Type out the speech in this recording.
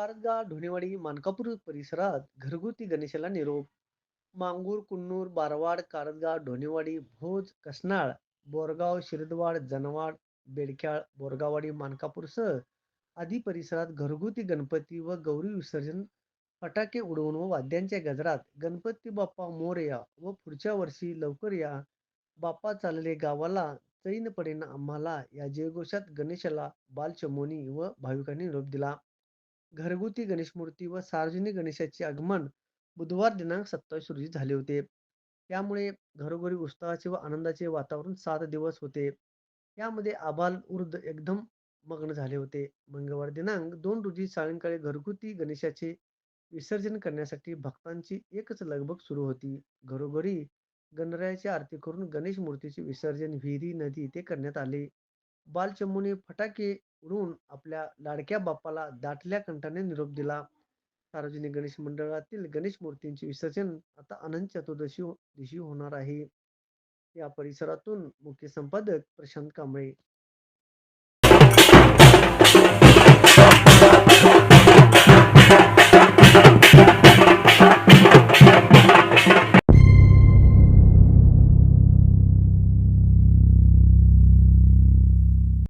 कारंजा ढोणेवाडी मानकापूर परिसरात घरगुती गणेशाला निरोप. मांगूर कुन्नूर बारवाड कारंजा ढोणेवाडी भोज कसनाळ बोरगाव शिरदवाड जनवाड बेडख्याळ बोरगावाडी मानकापूरसह आदी परिसरात घरगुती गणपती व गौरी विसर्जन फटाके उडवून व वाद्यांच्या गजरात गणपती बाप्पा मोरया व पुढच्या वर्षी लवकर या बाप्पा चालले गावाला चैन पडेन आम्हाला या जयघोषात गणेशाला बालचमोनी व भाविकांनी निरोप दिला. घरगुती गणेश मूर्ती व सार्वजनिक गणेशाचे आगमन बुधवार दिनांक सत्तावीस रोजी झाले होते. त्यामुळे घरोघरी उत्साहाचे व आनंदाचे वातावरण सात दिवस होते. यामध्ये आबाल वृद्ध एकदम मग्न झाले होते. मंगळवार दिनांक दोन रोजी सायंकाळी घरगुती गणेशाचे विसर्जन करण्यासाठी भक्तांची एकच लगबग सुरू होती. घरोघरी गणरायाची आरती करून गणेश मूर्तीचे विसर्जन विहिरी नदी ते करण्यात आले. बालचमूने फटाके उडवून आपल्या लाडक्या बाप्पाला दाटल्या कंठाने निरोप दिला. सार्वजनिक गणेश मंडळातील गणेश मूर्तींचे विसर्जन आता अनंत चतुर्दशी हो-, दिवशी होणार आहे. या परिसरातून मुख्य संपादक प्रशांत कांबळे